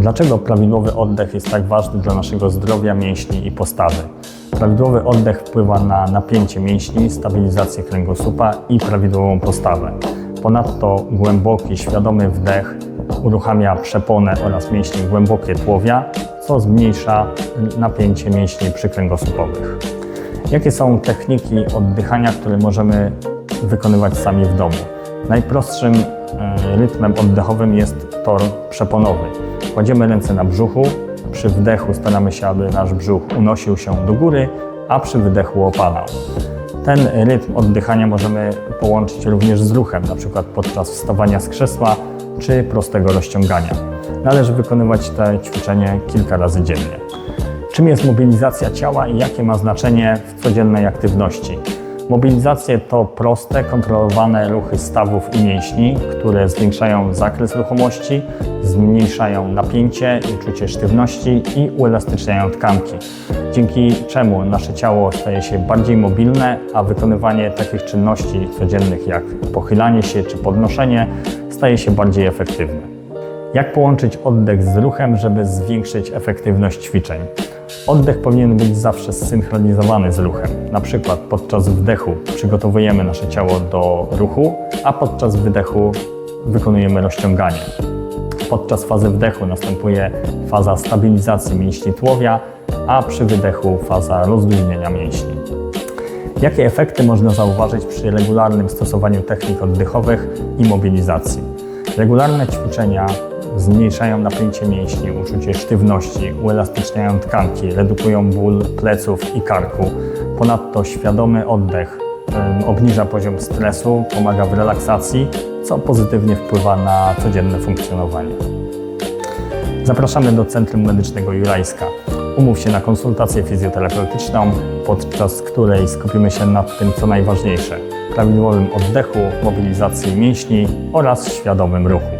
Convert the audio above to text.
Dlaczego prawidłowy oddech jest tak ważny dla naszego zdrowia, mięśni i postawy? Prawidłowy oddech wpływa na napięcie mięśni, stabilizację kręgosłupa i prawidłową postawę. Ponadto głęboki, świadomy wdech uruchamia przeponę oraz mięśnie głębokie tułowia, co zmniejsza napięcie mięśni przykręgosłupowych. Jakie są techniki oddychania, które możemy wykonywać sami w domu? Najprostszym e, rytmem oddechowym jest tor przeponowy. Kładziemy ręce na brzuchu, przy wdechu staramy się, aby nasz brzuch unosił się do góry, a przy wydechu opadał. Ten rytm oddychania możemy połączyć również z ruchem, przykład podczas wstawania z krzesła czy prostego rozciągania. Należy wykonywać te ćwiczenie kilka razy dziennie. Czym jest mobilizacja ciała i jakie ma znaczenie w codziennej aktywności? Mobilizacje to proste, kontrolowane ruchy stawów i mięśni, które zwiększają zakres ruchomości, zmniejszają napięcie i czucie sztywności i uelastyczniają tkanki, dzięki czemu nasze ciało staje się bardziej mobilne, a wykonywanie takich czynności codziennych jak pochylanie się czy podnoszenie staje się bardziej efektywne. Jak połączyć oddech z ruchem, żeby zwiększyć efektywność ćwiczeń? Oddech powinien być zawsze zsynchronizowany z ruchem. Na przykład podczas wdechu przygotowujemy nasze ciało do ruchu, a podczas wydechu wykonujemy rozciąganie. Podczas fazy wdechu następuje faza stabilizacji mięśni tułowia, a przy wydechu faza rozluźnienia mięśni. Jakie efekty można zauważyć przy regularnym stosowaniu technik oddechowych i mobilizacji? Regularne ćwiczenia zmniejszają napięcie mięśni, uczucie sztywności, uelastyczniają tkanki, redukują ból pleców i karku. Ponadto świadomy oddech obniża poziom stresu, pomaga w relaksacji, co pozytywnie wpływa na codzienne funkcjonowanie. Zapraszamy do Centrum Medycznego Jurajska. Umów się na konsultację fizjoterapeutyczną, podczas której skupimy się nad tym, co najważniejsze prawidłowym oddechu, mobilizacji mięśni oraz świadomym ruchu.